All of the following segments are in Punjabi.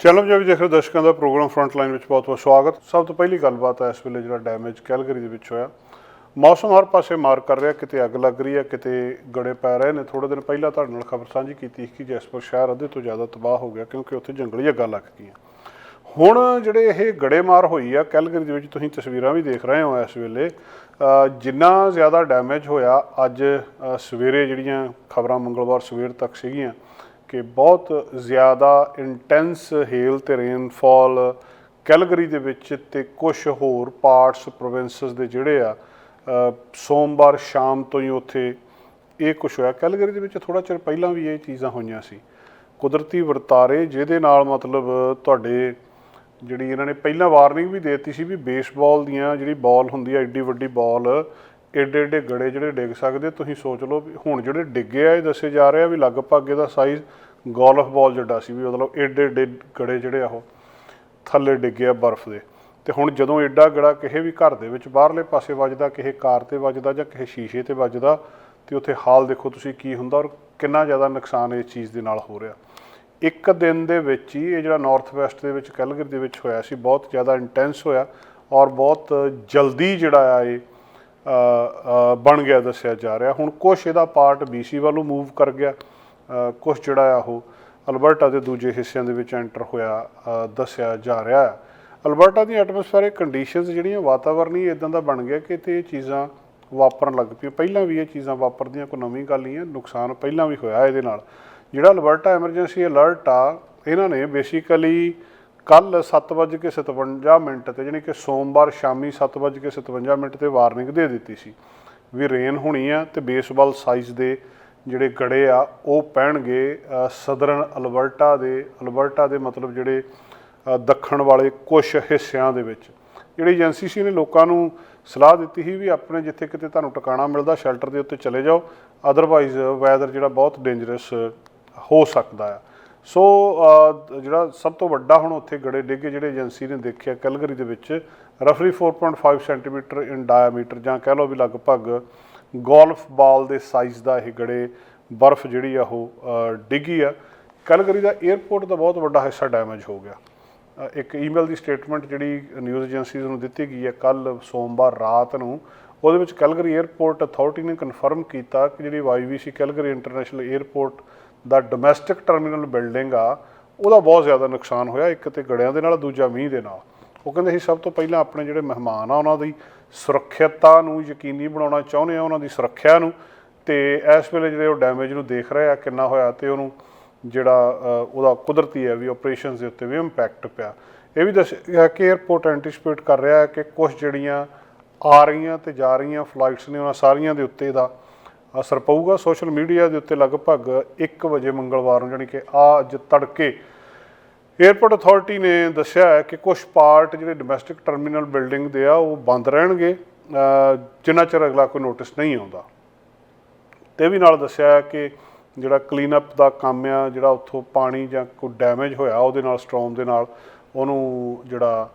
ਚੈਨਲ ਪੰਜਾਬੀ ਦੇਖ ਰਹੇ ਦਰਸ਼ਕਾਂ ਦਾ ਪ੍ਰੋਗਰਾਮ ਫਰੰਟ ਲਾਈਨ ਵਿੱਚ ਬਹੁਤ ਬਹੁਤ ਸਵਾਗਤ। ਸਭ ਤੋਂ ਪਹਿਲੀ ਗੱਲਬਾਤ ਹੈ ਇਸ ਵੇਲੇ ਜਿਹੜਾ ਡੈਮੇਜ ਕੈਲਗਰੀ ਦੇ ਵਿੱਚ ਹੋਇਆ। ਮੌਸਮ ਹਰ ਪਾਸੇ ਮਾਰ ਕਰ ਰਿਹਾ, ਕਿਤੇ ਅੱਗ ਲੱਗ ਰਹੀ ਹੈ, ਕਿਤੇ ਗੜੇ ਪੈ ਰਹੇ ਨੇ। ਥੋੜੇ ਦਿਨ ਪਹਿਲਾਂ ਤੁਹਾਡੇ ਨਾਲ ਖਬਰ ਸਾਂਝੀ ਕੀਤੀ ਸੀ ਕਿ ਜੈਸਪੁਰ ਸ਼ਹਿਰ ਅੱਧੇ ਤੋਂ ਜ਼ਿਆਦਾ ਤਬਾਹ ਹੋ ਗਿਆ ਕਿਉਂਕਿ ਉੱਥੇ ਜੰਗਲੀ ਅੱਗਾਂ ਲੱਗ ਗਈਆਂ। ਹੁਣ ਜਿਹੜੇ ਇਹ ਗੜੇਮਾਰ ਹੋਈ ਆ ਕੈਲਗਰੀ ਦੇ ਵਿੱਚ ਤੁਸੀਂ ਤਸਵੀਰਾਂ ਵੀ ਦੇਖ ਰਹੇ ਹੋ ਇਸ ਵੇਲੇ। ਜਿੰਨਾ ਜ਼ਿਆਦਾ ਡੈਮੇਜ ਹੋਇਆ, ਅੱਜ ਸਵੇਰੇ ਜਿਹੜੀਆਂ ਖਬਰਾਂ ਮੰਗਲਵਾਰ ਸਵੇਰ ਤੱਕ ਸੀਗੀਆਂ ਕਿ ਬਹੁਤ ਜ਼ਿਆਦਾ ਇੰਟੈਂਸ ਹੇਲ ਤੇ ਰੇਨਫਾਲ ਕੈਲਗਰੀ ਦੇ ਵਿੱਚ ਤੇ ਕੁਝ ਹੋਰ ਪਾਰਟਸ ਪ੍ਰੋਵਿੰਸਸ ਦੇ ਜਿਹੜੇ ਆ ਸੋਮਵਾਰ ਸ਼ਾਮ ਤੋਂ ਹੀ ਉੱਥੇ ਇਹ ਕੁਝ ਹੋਇਆ। ਕੈਲਗਰੀ ਦੇ ਵਿੱਚ ਥੋੜਾ ਚਿਰ ਪਹਿਲਾਂ ਵੀ ਇਹ ਚੀਜ਼ਾਂ ਹੋਈਆਂ ਸੀ। ਕੁਦਰਤੀ ਵਰਤਾਰੇ ਜਿਹਦੇ ਨਾਲ ਮਤਲਬ ਤੁਹਾਡੇ ਜਿਹੜੀ ਇਹਨਾਂ ਨੇ ਪਹਿਲਾਂ ਵਾਰਨਿੰਗ ਵੀ ਦੇ ਦਿੱਤੀ ਸੀ ਵੀ ਬੇਸਬਾਲ ਦੀਆਂ ਜਿਹੜੀ ਬਾਲ ਹੁੰਦੀ ਆ, ਐਡੀ ਵੱਡੀ ਬਾਲ ਏਡੇ ਏਡੇ ਗੜੇ ਜਿਹੜੇ ਡਿੱਗ ਸਕਦੇ, ਤੁਸੀਂ ਸੋਚ ਲਓ ਵੀ ਹੁਣ ਜਿਹੜੇ ਡਿੱਗੇ ਆ, ਇਹ ਦੱਸੇ ਜਾ ਰਹੇ ਆ ਵੀ ਲਗਭਗ ਇਹਦਾ ਸਾਈਜ਼ ਗੋਲਫ ਬਾਲ ਜਿੱਡਾ ਸੀ ਵੀ ਮਤਲਬ ਏਡੇ ਏਡੇ ਗੜੇ ਜਿਹੜੇ ਆ ਉਹ ਥੱਲੇ ਡਿੱਗੇ ਆ ਬਰਫ਼ ਦੇ। ਤੇ ਹੁਣ ਜਦੋਂ ਏਡਾ ਗੜਾ ਕਿਸੇ ਵੀ ਘਰ ਦੇ ਵਿੱਚ ਬਾਹਰਲੇ ਪਾਸੇ ਵੱਜਦਾ, ਕਿਸੇ ਕਾਰ ਤੇ ਵੱਜਦਾ ਜਾਂ ਕਿਸੇ ਸ਼ੀਸ਼ੇ ਤੇ ਵੱਜਦਾ, ਤੇ ਉੱਥੇ ਹਾਲ ਦੇਖੋ ਤੁਸੀਂ ਕੀ ਹੁੰਦਾ ਔਰ ਕਿੰਨਾ ਜ਼ਿਆਦਾ ਨੁਕਸਾਨ ਇਸ ਚੀਜ਼ ਦੇ ਨਾਲ ਹੋ ਰਿਹਾ। ਇੱਕ ਦਿਨ ਦੇ ਵਿੱਚ ਹੀ ਇਹ ਜਿਹੜਾ ਨਾਰਥ ਵੈਸਟ ਦੇ ਵਿੱਚ, ਕੈਲਗਰੀ ਦੇ ਵਿੱਚ ਹੋਇਆ ਸੀ, ਬਹੁਤ ਜ਼ਿਆਦਾ ਇੰਟੈਂਸ ਹੋਇਆ ਔਰ ਬਹੁਤ ਜਲਦੀ ਜਿਹੜਾ ਆ ਇਹ ਬਣ ਗਿਆ ਦੱਸਿਆ ਜਾ ਰਿਹਾ। ਹੁਣ ਕੁਛ ਇਹਦਾ ਪਾਰਟ BC ਵੱਲੋਂ ਮੂਵ ਕਰ ਗਿਆ। ਅ, ਕੁਛ ਜਿਹੜਾ ਆ ਉਹ ਅਲਬਰਟਾ ਦੇ ਦੂਜੇ ਹਿੱਸਿਆਂ ਦੇ ਵਿੱਚ ਐਂਟਰ ਹੋਇਆ ਦੱਸਿਆ ਜਾ ਰਿਹਾ। ਹੈ ਅਲਬਰਟਾ ਦੀ ਐਟਮੋਸਫੇਰਿਕ ਕੰਡੀਸ਼ਨਸ ਜਿਹੜੀਆਂ ਵਾਤਾਵਰਣੀ ਇਦਾਂ ਦਾ ਬਣ ਗਿਆ ਕਿ ਤੇ ਇਹ ਚੀਜ਼ਾਂ ਵਾਪਰਨ ਲੱਗ ਪਈਆਂ। ਪਹਿਲਾਂ ਵੀ ਇਹ ਚੀਜ਼ਾਂ ਵਾਪਰਦੀਆਂ ਕੋਈ ਨਵੀਂ ਗੱਲ ਨਹੀਂ ਹੈ। ਨੁਕਸਾਨ ਪਹਿਲਾਂ ਵੀ ਹੋਇਆ ਇਹਦੇ ਨਾਲ। ਜਿਹੜਾ ਅਲਬਰਟਾ ਐਮਰਜੈਂਸੀ ਅਲਰਟ ਆ ਇਹਨਾਂ ਨੇ ਬੇਸਿਕਲੀ ਕੱਲ 7:57 ਮਿੰਟ ਤੇ, ਜਾਣੀ ਕਿ ਸੋਮਵਾਰ ਸ਼ਾਮੀ 7:57 ਮਿੰਟ ਤੇ ਵਾਰਨਿੰਗ ਦੇ ਦਿੱਤੀ ਸੀ ਵੀ ਰੇਨ ਹੋਣੀ ਆ ਤੇ ਬੇਸਬਾਲ ਸਾਈਜ਼ ਦੇ ਜਿਹੜੇ ਗੜੇ ਆ, ਉਹ ਪੈਣਗੇ ਸਦਰਨ ਅਲਬਰਟਾ ਦੇ ਅਲਬਰਟਾ ਦੇ ਮਤਲਬ ਜਿਹੜੇ ਦੱਖਣ ਵਾਲੇ ਕੁਝ ਹਿੱਸਿਆਂ ਦੇ ਵਿੱਚ। ਜਿਹੜੀ ਏਜੰਸੀ ਸੀ ਨੇ ਲੋਕਾਂ ਨੂੰ ਸਲਾਹ ਦਿੱਤੀ ਸੀ ਵੀ ਆਪਣੇ ਜਿੱਥੇ ਕਿਤੇ ਤੁਹਾਨੂੰ ਟਿਕਾਣਾ ਮਿਲਦਾ, ਸ਼ੈਲਟਰ ਦੇ ਉੱਤੇ ਚਲੇ ਜਾਓ ਅਦਰਵਾਈਜ਼ ਵੈਦਰ ਜਿਹੜਾ ਬਹੁਤ ਡੇਂਜਰਸ ਹੋ ਸਕਦਾ ਆ। ਸੋ ਜਿਹੜਾ ਸਭ ਤੋਂ ਵੱਡਾ ਹੁਣ ਉੱਥੇ ਗੜੇ ਡਿੱਗੇ ਜਿਹੜੇ ਏਜੰਸੀ ਨੇ ਦੇਖਿਆ ਕੈਲਗਰੀ ਦੇ ਵਿੱਚ ਰਫਲੀ 4.5 ਸੈਂਟੀਮੀਟਰ ਇਨ ਡਾਇਆਮੀਟਰ ਜਾਂ ਕਹਿ ਲਓ ਵੀ ਲਗਭਗ ਗੋਲਫ ਬਾਲ ਦੇ ਸਾਈਜ਼ ਦਾ ਇਹ ਗੜੇ, ਬਰਫ਼ ਜਿਹੜੀ ਆ ਉਹ ਡਿੱਗੀ ਆ। ਕੈਲਗਰੀ ਦਾ 에ਅਰਪੋਰਟ ਦਾ ਬਹੁਤ ਵੱਡਾ ਹਿੱਸਾ ਡੈਮੇਜ ਹੋ ਗਿਆ। ਇੱਕ ਈਮੇਲ ਦੀ ਸਟੇਟਮੈਂਟ ਜਿਹੜੀ ਨਿਊਜ਼ ਏਜੰਸੀਜ਼ ਨੂੰ ਦਿੱਤੀ ਗਈ ਹੈ ਕੱਲ ਸੋਮਵਾਰ ਰਾਤ ਨੂੰ, ਉਹਦੇ ਵਿੱਚ ਕੈਲਗਰੀ 에ਅਰਪੋਰਟ ਅਥਾਰਟੀ ਨੇ ਕਨਫਰਮ ਕੀਤਾ ਕਿ ਜਿਹੜੀ YVC ਕੈਲਗਰੀ ਇੰਟਰਨੈਸ਼ਨਲ 에ਅਰਪੋਰਟ ਦਾ ਡੋਮੈਸਟਿਕ ਟਰਮੀਨਲ ਬਿਲਡਿੰਗ ਆ, ਉਹਦਾ ਬਹੁਤ ਜ਼ਿਆਦਾ ਨੁਕਸਾਨ ਹੋਇਆ, ਇੱਕ ਤੇ ਗੜਿਆਂ ਦੇ ਨਾਲ, ਦੂਜਾ ਮੀਂਹ ਦੇ ਨਾਲ। ਉਹ ਕਹਿੰਦੇ ਸੀ ਸਭ ਤੋਂ ਪਹਿਲਾਂ ਆਪਣੇ ਜਿਹੜੇ ਮਹਿਮਾਨ ਆ, ਉਹਨਾਂ ਦੀ ਸੁਰੱਖਿਅਤਾ ਨੂੰ ਯਕੀਨੀ ਬਣਾਉਣਾ ਚਾਹੁੰਦੇ ਆ, ਉਹਨਾਂ ਦੀ ਸੁਰੱਖਿਆ ਨੂੰ। ਤੇ ਇਸ ਵੇਲੇ ਜਿਹੜੇ ਉਹ ਡੈਮੇਜ ਨੂੰ ਦੇਖ ਰਹੇ ਆ, ਕਿੰਨਾ ਹੋਇਆ ਤੇ ਉਹਨੂੰ ਜਿਹੜਾ ਉਹਦਾ ਕੁਦਰਤੀ ਹੈ ਵੀ ਆਪਰੇਸ਼ਨਸ ਦੇ ਉੱਤੇ ਵੀ ਇੰਪੈਕਟ ਪਿਆ। ਇਹ ਵੀ ਦੱਸਿਆ ਗਿਆ ਕਿ 에ਅਰਪੋਰਟ ਐਂਟੀਸਪੇਟ ਕਰ ਰਿਹਾ ਹੈ ਕਿ ਕੁਝ ਜਿਹੜੀਆਂ ਆ ਰਹੀਆਂ ਤੇ ਜਾ ਰਹੀਆਂ ਫਲਾਈਟਸ ਨੇ, ਉਹਨਾਂ ਸਾਰੀਆਂ ਦੇ ਉੱਤੇ ਦਾ ਅਸਰ ਪਊਗਾ। ਸੋਸ਼ਲ ਮੀਡੀਆ ਦੇ ਉੱਤੇ ਲਗਭਗ 1 ਵਜੇ ਮੰਗਲਵਾਰ ਨੂੰ ਜਾਣੀ ਕਿ ਆ ਅੱਜ ਤੜਕੇ 에ਅਰਪੋਰਟ ਅਥਾਰਟੀ ਨੇ ਦੱਸਿਆ ਹੈ ਕਿ ਕੁਝ ਪਾਰਟ ਜਿਹੜੇ ਡੋਮੈਸਟਿਕ ਟਰਮੀਨਲ ਬਿਲਡਿੰਗ ਦੇ ਆ ਉਹ ਬੰਦ ਰਹਿਣਗੇ। ਅ, ਜਿੰਨਾ ਚਿਰ ਅਗਲਾ ਕੋਈ ਨੋਟਿਸ ਨਹੀਂ ਆਉਂਦਾ। ਤੇ ਇਹ ਵੀ ਨਾਲ ਦੱਸਿਆ ਕਿ ਜਿਹੜਾ ਕਲੀਨ ਅਪ ਦਾ ਕੰਮ ਆ ਜਿਹੜਾ ਉੱਥੋਂ ਪਾਣੀ ਜਾਂ ਕੋਈ ਡੈਮੇਜ ਹੋਇਆ ਉਹਦੇ ਨਾਲ ਸਟ੍ਰੋਮ ਦੇ ਨਾਲ ਉਹਨੂੰ ਜਿਹੜਾ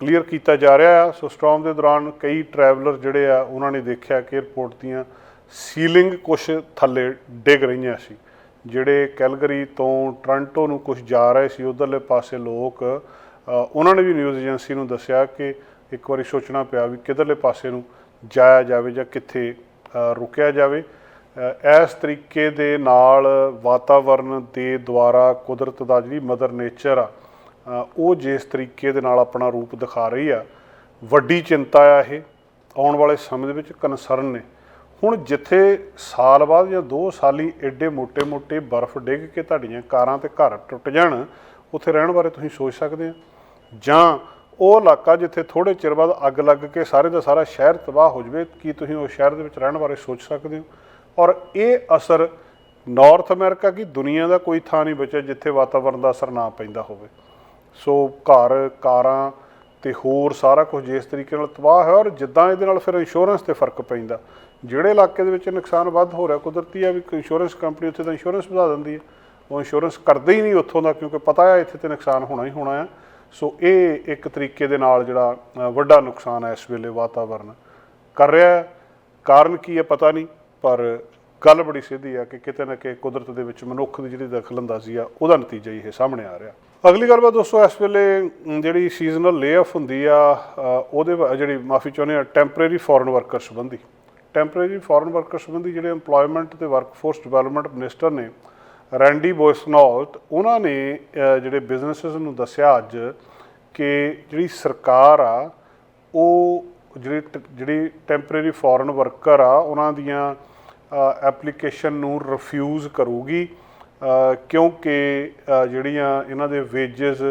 ਕਲੀਅਰ ਕੀਤਾ ਜਾ ਰਿਹਾ ਆ। ਸੋ ਸਟ੍ਰੋਮ ਦੇ ਦੌਰਾਨ ਕਈ ਟਰੈਵਲਰ ਜਿਹੜੇ ਆ ਉਹਨਾਂ ਨੇ ਦੇਖਿਆ ਕਿ 에ਅਰਪੋਰਟ ਦੀਆਂ ਸੀਲਿੰਗ ਕੁਝ ਥੱਲੇ ਡਿੱਗ ਰਹੀਆਂ ਸੀ। ਜਿਹੜੇ ਕੈਲਗਰੀ ਤੋਂ ਟ੍ਰਾਂਟੋ ਨੂੰ ਕੁਝ ਜਾ ਰਹੇ ਸੀ, ਉਧਰਲੇ ਪਾਸੇ ਲੋਕ ਉਹਨਾਂ ਨੇ ਵੀ ਨਿਊਜ਼ ਏਜੰਸੀ ਨੂੰ ਦੱਸਿਆ ਕਿ ਇੱਕ ਵਾਰੀ ਸੋਚਣਾ ਪਿਆ ਵੀ ਕਿਧਰਲੇ ਪਾਸੇ ਨੂੰ ਜਾਇਆ ਜਾਵੇ ਜਾਂ ਕਿੱਥੇ ਰੁਕਿਆ ਜਾਵੇ। ਇਸ ਤਰੀਕੇ ਦੇ ਨਾਲ ਵਾਤਾਵਰਣ ਦੇ ਦੁਆਰਾ ਕੁਦਰਤ ਦਾ ਜਿਹੜੀ ਮਦਰ ਨੇਚਰ ਆ ਉਹ ਜਿਸ ਤਰੀਕੇ ਦੇ ਨਾਲ ਆਪਣਾ ਰੂਪ ਦਿਖਾ ਰਹੀ ਆ, ਵੱਡੀ ਚਿੰਤਾ ਆ ਇਹ। ਆਉਣ ਵਾਲੇ ਸਮੇਂ ਦੇ ਵਿੱਚ ਕਨਸਰਨ ਨੇ। ਹੁਣ ਜਿੱਥੇ ਸਾਲ ਬਾਅਦ ਜਾਂ 2 ਸਾਲੀ ਐਡੇ ਮੋٹے-ਮੋٹے ਬਰਫ਼ ਡਿੱਗ ਕੇ ਤੁਹਾਡੀਆਂ ਕਾਰਾਂ ਤੇ ਘਰ ਟੁੱਟ ਜਾਣ, ਉੱਥੇ ਰਹਿਣ ਬਾਰੇ ਤੁਸੀਂ ਸੋਚ ਸਕਦੇ ਆ ਜਾਂ ਉਹ ਇਲਾਕਾ ਜਿੱਥੇ ਥੋੜੇ ਚਿਰ ਬਾਅਦ ਅੱਗ ਲੱਗ ਕੇ ਸਾਰੇ ਦਾ ਸਾਰਾ ਸ਼ਹਿਰ ਤਬਾਹ ਹੋ ਜਵੇ, ਕੀ ਤੁਸੀਂ ਉਸ ਸ਼ਹਿਰ ਦੇ ਵਿੱਚ ਰਹਿਣ ਬਾਰੇ ਸੋਚ ਸਕਦੇ ਹੋ? ਔਰ ਇਹ ਅਸਰ ਨਾਰਥ ਅਮਰੀਕਾ ਕੀ ਦੁਨੀਆ ਦਾ ਕੋਈ ਥਾਂ ਨਹੀਂ ਬਚਿਆ ਜਿੱਥੇ ਵਾਤਾਵਰਨ ਦਾ ਅਸਰ ਨਾ ਪੈਂਦਾ ਹੋਵੇ। ਸੋ ਘਰ, ਕਾਰਾਂ ਤੇ ਹੋਰ ਸਾਰਾ ਕੁਝ ਜਿਸ ਤਰੀਕੇ ਨਾਲ ਤਬਾਹ ਹੋਇਆ ਔਰ ਜਿੱਦਾਂ ਇਹਦੇ ਨਾਲ ਫਿਰ ਇੰਸ਼ੋਰੈਂਸ ਤੇ ਫ਼ਰਕ ਪੈਂਦਾ। ਜਿਹੜੇ ਇਲਾਕੇ ਦੇ ਵਿੱਚ ਨੁਕਸਾਨ ਵੱਧ ਹੋ ਰਿਹਾ, ਕੁਦਰਤੀ ਆ ਵੀ ਇੰਸ਼ੋਰੈਂਸ ਕੰਪਨੀ ਉੱਥੇ ਤਾਂ ਇੰਸ਼ੋਰੈਂਸ ਵਧਾ ਦਿੰਦੀ ਹੈ ਉਹ ਇੰਸ਼ੋਰੈਂਸ ਕਰਦੇ ਹੀ ਨਹੀਂ ਉੱਥੋਂ ਦਾ, ਕਿਉਂਕਿ ਪਤਾ ਹੈ ਇੱਥੇ ਤੇ ਨੁਕਸਾਨ ਹੋਣਾ ਹੀ ਹੋਣਾ ਆ। ਸੋ ਇਹ ਇੱਕ ਤਰੀਕੇ ਦੇ ਨਾਲ ਜਿਹੜਾ ਵੱਡਾ ਨੁਕਸਾਨ ਹੈ ਇਸ ਵੇਲੇ ਵਾਤਾਵਰਨ ਕਰ ਰਿਹਾ ਹੈ ਕਾਰਨ ਕੀ ਹੈ ਪਤਾ ਨਹੀਂ, ਪਰ ਗੱਲ ਬੜੀ ਸਿੱਧੀ ਆ ਕਿ ਕਿਤੇ ਨਾ ਕਿਤੇ ਕੁਦਰਤ ਦੇ ਵਿੱਚ ਮਨੁੱਖ ਦੀ ਜਿਹੜੀ ਦਖਲਅੰਦਾਜ਼ੀ ਆ, ਉਹਦਾ ਨਤੀਜਾ ਹੀ ਇਹ ਸਾਹਮਣੇ ਆ ਰਿਹਾ। ਅਗਲੀ ਗੱਲਬਾਤ ਦੋਸਤੋ, ਇਸ ਵੇਲੇ ਜਿਹੜੀ ਸੀਜ਼ਨਲ ਲੇਆਫ ਹੁੰਦੀ ਆ ਉਹਦੇ ਜਿਹੜੀ ਮਾਫੀ ਚਾਹੁੰਦੇ ਆ ਟੈਂਪਰੇਰੀ ਫੋਰਨ ਵਰਕਰ ਸੰਬੰਧੀ। ਟੈਂਪਰੇਰੀ ਫੋਰਨ ਵਰਕਰ ਸੰਬੰਧੀ ਜਿਹੜੇ EMPLOYMENT ਤੇ ਵਰਕਫੋਰਸ ਡਿਵੈਲਪਮੈਂਟ ਮਿਨਿਸਟਰ ਨੇ, ਰੈਂਡੀ ਬੋਇਸਨੌਲਟ, ਉਹਨਾਂ ਨੇ ਜਿਹੜੇ ਬਿਜ਼ਨੈਸਸ ਨੂੰ ਦੱਸਿਆ ਅੱਜ ਕਿ ਜਿਹੜੀ ਸਰਕਾਰ ਆ, ਉਹ ਜਿਹੜੀ ਟ- ਜਿਹੜੀ ਟੈਂਪਰੇਰੀ ਫੋਰਨ ਵਰਕਰ ਆ, ਉਹਨਾਂ ਦੀਆਂ ਐਪਲੀਕੇਸ਼ਨ ਨੂੰ ਰਿਫਿਊਜ਼ ਕਰੂਗੀ ਕਿਉਂਕਿ ਜਿਹੜੀਆਂ ਇਹਨਾਂ ਦੇ ਵੇਜਸ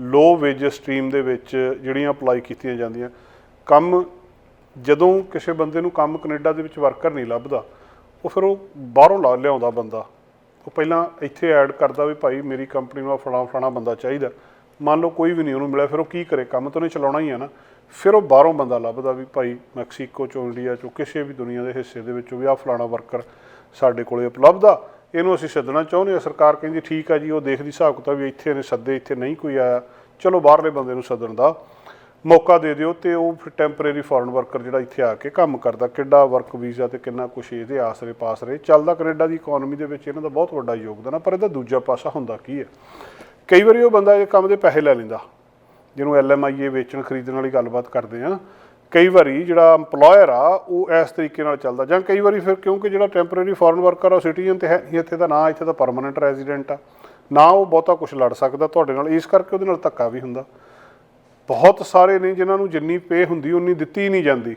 ਲੋ ਵੇਜ ਸਟ੍ਰੀਮ ਦੇ ਵਿੱਚ ਜਿਹੜੀਆਂ ਅਪਲਾਈ ਕੀਤੀਆਂ ਜਾਂਦੀਆਂ, ਕੰਮ ਜਦੋਂ ਕਿਸੇ ਬੰਦੇ ਨੂੰ ਕੰਮ ਕੈਨੇਡਾ ਦੇ ਵਿੱਚ ਵਰਕਰ ਨਹੀਂ ਲੱਭਦਾ, ਉਹ ਫਿਰ ਉਹ ਬਾਹਰੋਂ ਲਾ ਲਿਆਉਂਦਾ ਬੰਦਾ। ਉਹ ਪਹਿਲਾਂ ਇੱਥੇ ਐਡ ਕਰਦਾ ਵੀ ਭਾਈ ਮੇਰੀ ਕੰਪਨੀ ਨੂੰ ਆਹ ਫਲਾਣਾ ਫਲਾਣਾ ਬੰਦਾ ਚਾਹੀਦਾ। ਮੰਨ ਲਓ ਕੋਈ ਵੀ ਨਹੀਂ ਉਹਨੂੰ ਮਿਲਿਆ, ਫਿਰ ਉਹ ਕੀ ਕਰੇ? ਕੰਮ ਤਾਂ ਉਹਨੇ ਚਲਾਉਣਾ ਹੀ ਆ ਨਾ। ਫਿਰ ਉਹ ਬਾਹਰੋਂ ਬੰਦਾ ਲੱਭਦਾ ਵੀ ਭਾਈ ਮੈਕਸੀਕੋ ਚੋਂ, ਇੰਡੀਆ ਚੋਂ, ਕਿਸੇ ਵੀ ਦੁਨੀਆ ਦੇ ਹਿੱਸੇ ਦੇ ਵਿੱਚੋਂ ਵੀ ਆਹ ਫਲਾਣਾ ਵਰਕਰ ਸਾਡੇ ਕੋਲੇ ਉਪਲਬਧ ਆ। ਇਹਨੂੰ ਅਸੀਂ ਸੱਦਣਾ ਚਾਹੁੰਦੇ ਆ ਸਰਕਾਰ ਕਹਿੰਦੀ ਠੀਕ ਆ ਜੀ, ਉਹ ਦੇਖਦੀ ਹਿਸਾਬ ਕਿਤਾਬ ਵੀ ਇੱਥੇ ਨੇ, ਸੱਦੇ ਇੱਥੇ ਨਹੀਂ ਕੋਈ ਆਇਆ। ਚਲੋ ਬਾਹਰਲੇ ਬੰਦੇ ਨੂੰ ਸੱਦਣ ਦਾ। ਮੌਕਾ ਦੇ ਦਿਓ ਤੇ ਉਹ ਫਿਰ ਟੈਂਪਰੇਰੀ ਫੋਰਨ ਵਰਕਰ ਜਿਹੜਾ ਇੱਥੇ ਆ ਕੇ ਕੰਮ ਕਰਦਾ, ਕਿੱਡਾ ਵਰਕ ਵੀਜ਼ਾ ਤੇ ਕਿੰਨਾ ਕੁਛ ਇਹਦੇ ਆਸਰੇ ਪਾਸਰੇ ਚੱਲਦਾ ਕੈਨੇਡਾ ਦੀ ਇਕਨੋਮੀ ਦੇ ਵਿੱਚ ਇਹਨਾਂ ਦਾ ਬਹੁਤ ਵੱਡਾ ਯੋਗਦਾਨ ਆ, ਪਰ ਇਹਦਾ ਦੂਜਾ ਪਾਸਾ ਹੁੰਦਾ ਕੀ ਹੈ? ਕਈ ਵਾਰੀ ਉਹ ਬੰਦਾ ਇਹ ਕੰਮ ਦੇ ਪੈਸੇ ਲੈ ਲੈਂਦਾ, ਜਿਹਨੂੰ ਐਲਐਮਆਈਏ ਵੇਚਣ ਖਰੀਦਣ ਵਾਲੀ ਗੱਲਬਾਤ ਕਰਦੇ ਆ। ਕਈ ਵਾਰੀ ਜਿਹੜਾ EMPLOYER ਆ, ਉਹ ਇਸ ਤਰੀਕੇ ਨਾਲ ਚੱਲਦਾ, ਜਾਂ ਕਈ ਵਾਰੀ ਫਿਰ ਕਿਉਂਕਿ ਜਿਹੜਾ ਟੈਂਪਰੇਰੀ ਫੋਰਨ ਵਰਕਰ ਆ ਸਿਟੀਜ਼ਨ ਤੇ ਹੈ ਹੀ, ਇੱਥੇ ਦਾ ਨਾ ਇੱਥੇ ਦਾ ਪਰਮਨੈਂਟ ਰੈਜ਼ੀਡੈਂਟ ਆ। ਨਾ ਉਹ ਬਹੁਤਾ ਕੁਝ ਲੜ ਸਕਦਾ ਤੁਹਾਡੇ ਨਾਲ, ਇਸ ਕਰਕੇ ਉਹਦੇ ਨਾਲ ਧੱਕਾ ਵੀ ਹੁੰਦਾ। ਬਹੁਤ ਸਾਰੇ ਨੇ ਜਿਨ੍ਹਾਂ ਨੂੰ ਜਿੰਨੀ ਪੇ ਹੁੰਦੀ, ਉਨੀ ਦਿੱਤੀ ਹੀ ਨਹੀਂ ਜਾਂਦੀ।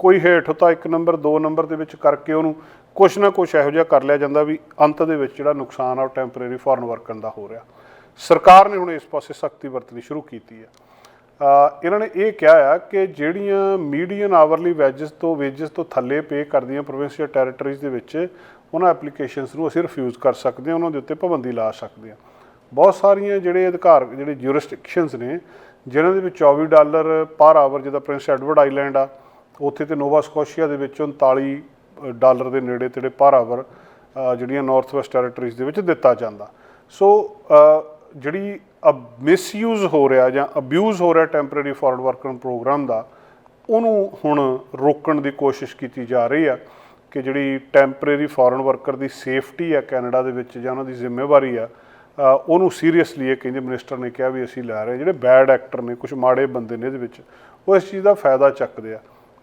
ਕੋਈ ਹੇਠ ਤਾਂ ਇੱਕ ਨੰਬਰ, ਦੋ ਨੰਬਰ ਦੇ ਵਿੱਚ ਕਰਕੇ ਉਹਨੂੰ ਕੁਛ ਨਾ ਕੁਛ ਇਹੋ ਜਿਹਾ ਕਰ ਲਿਆ ਜਾਂਦਾ ਵੀ ਅੰਤ ਦੇ ਵਿੱਚ ਜਿਹੜਾ ਨੁਕਸਾਨ ਆ, ਉਹ ਟੈਂਪਰੇਰੀ ਫੋਰਨ ਵਰਕਰ ਦਾ ਹੋ ਰਿਹਾ। ਸਰਕਾਰ ਨੇ ਹੁਣ ਇਸ ਪਾਸੇ ਸਖਤੀ ਵਰਤਣੀ ਸ਼ੁਰੂ ਕੀਤੀ ਹੈ। ਇਹਨਾਂ ਨੇ ਇਹ ਕਿਹਾ ਆ ਕਿ ਜਿਹੜੀਆਂ ਮੀਡੀਅਨ ਆਵਰਲੀ ਵੈਜਸ ਤੋਂ ਵੇਜਸ ਤੋਂ ਥੱਲੇ ਪੇ ਕਰਦੀਆਂ ਪ੍ਰੋਵਿੰਸ਼ੀਅਲ ਟੈਰੀਟਰੀਜ਼ ਦੇ ਵਿੱਚ, ਉਹਨਾਂ ਐਪਲੀਕੇਸ਼ਨਸ ਨੂੰ ਅਸੀਂ ਰਿਫਿਊਜ਼ ਕਰ ਸਕਦੇ ਹਾਂ, ਉਹਨਾਂ ਦੇ ਉੱਤੇ ਪਾਬੰਦੀ ਲਾ ਸਕਦੇ ਹਾਂ। ਬਹੁਤ ਸਾਰੀਆਂ ਜਿਹੜੇ ਅਧਿਕਾਰ, ਜਿਹੜੇ ਜੂਰਿਸਡਿਕਸ਼ਨਸ ਨੇ ਜਿਨ੍ਹਾਂ ਦੇ ਵਿੱਚ 24 ਡਾਲਰ ਪਰ ਆਵਰ ਜਿਹਦਾ ਪ੍ਰਿੰਸ ਐਡਵਰਡ ਆਈਲੈਂਡ ਆ ਉੱਥੇ ਤੇ ਨੋਵਾ ਸਕੋਸ਼ੀਆ ਦੇ ਵਿੱਚ 39 ਡਾਲਰ ਦੇ ਨੇੜੇ ਤੇੜੇ ਪਰ ਆਵਰ ਜਿਹੜੀਆਂ ਨਾਰਥ ਵੈਸਟ ਟੈਰੀਟਰੀਜ਼ ਦੇ ਵਿੱਚ ਦਿੱਤਾ ਜਾਂਦਾ। ਸੋ ਅ, ਜਿਹੜੀ ਮਿਸਯੂਜ਼ ਹੋ ਰਿਹਾ ਜਾਂ ਅਬਿਊਜ਼ ਹੋ ਰਿਹਾ ਟੈਂਪਰੇਰੀ ਫੋਰਨ ਵਰਕਰ ਪ੍ਰੋਗਰਾਮ ਦਾ ਉਹਨੂੰ ਹੁਣ ਰੋਕਣ ਦੀ ਕੋਸ਼ਿਸ਼ ਕੀਤੀ ਜਾ ਰਹੀ ਆ ਕਿ ਜਿਹੜੀ ਟੈਂਪਰੇਰੀ ਫੋਰਨ ਵਰਕਰ ਦੀ ਸੇਫਟੀ ਆ ਕੈਨੇਡਾ ਦੇ ਵਿੱਚ ਜਾਂ ਉਹਨਾਂ ਦੀ ਜ਼ਿੰਮੇਵਾਰੀ ਆ ਉਹਨੂੰ ਸੀਰੀਅਸਲੀ ਇਹ ਕਹਿੰਦੇ ਮਿਨਿਸਟਰ ਨੇ ਕਿਹਾ ਵੀ ਅਸੀਂ ਲੈ ਰਹੇ ਹਾਂ। ਜਿਹੜੇ ਬੈਡ ਐਕਟਰ ਨੇ ਕੁਝ ਮਾੜੇ ਬੰਦੇ ਨੇ ਇਹਦੇ ਵਿੱਚ ਉਹ ਇਸ ਚੀਜ਼ ਦਾ ਫਾਇਦਾ ਚੱਕਦੇ ਆ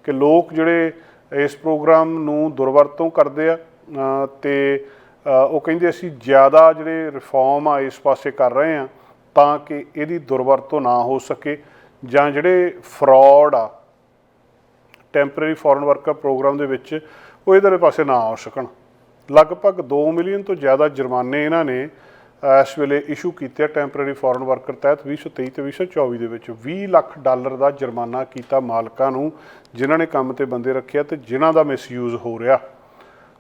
ਕਿ ਲੋਕ ਜਿਹੜੇ ਇਸ ਪ੍ਰੋਗਰਾਮ ਨੂੰ ਦੁਰਵਰਤੋਂ ਕਰਦੇ ਆ ਅ, ਤੇ ਉਹ ਕਹਿੰਦੇ ਅਸੀਂ ਜ਼ਿਆਦਾ ਜਿਹੜੇ ਰਿਫਾਰਮ ਆ ਇਸ ਪਾਸੇ ਕਰ ਰਹੇ ਆ ਤਾਂ ਕਿ ਇਹਦੀ ਦੁਰਵਰਤੋਂ ਨਾ ਹੋ ਸਕੇ ਜਾਂ ਜਿਹੜੇ ਫਰਾਡ ਆ ਟੈਂਪਰੇਰੀ ਫੋਰਨ ਵਰਕਰ ਪ੍ਰੋਗਰਾਮ ਦੇ ਵਿੱਚ ਉਹ ਇਹਦੇ ਪਾਸੇ ਨਾ ਆ ਸਕਣ ਲਗਭਗ 2 ਮਿਲੀਅਨ ਤੋਂ ਜ਼ਿਆਦਾ ਜੁਰਮਾਨੇ ਇਹਨਾਂ ਨੇ ਇਸ ਵੇਲੇ ਇਸ਼ੂ ਕੀਤੇ ਆ ਟੈਂਪਰੇਰੀ ਫੋਰਨ ਵਰਕਰ ਤਹਿਤ 2023 ਤੇ 2024 ਦੇ ਵਿੱਚ 20 ਲੱਖ ਡਾਲਰ ਦਾ ਜੁਰਮਾਨਾ ਕੀਤਾ ਮਾਲਕਾਂ ਨੂੰ, ਜਿਨ੍ਹਾਂ ਨੇ ਕੰਮ ਤੇ ਬੰਦੇ ਰੱਖਿਆ ਤੇ ਜਿਨ੍ਹਾਂ ਦਾ ਮਿਸਯੂਜ਼ ਹੋ ਰਿਹਾ।